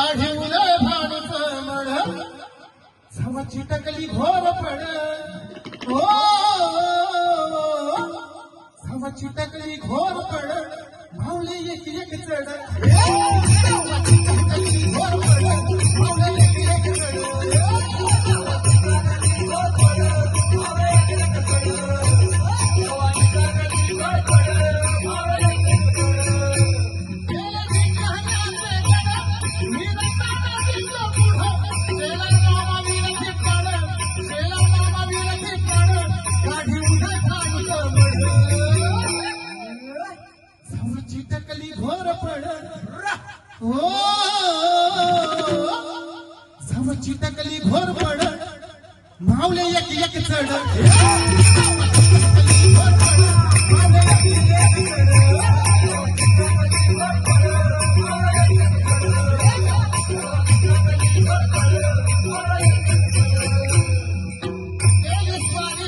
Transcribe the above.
काढिवलं भाणूच mud झवची टकली घोर पड. हो झवची टकली घोर पड. माऊली एक एक चढ. टकली घोर पड हो झवची घोर पड, मावले एक एक चढ.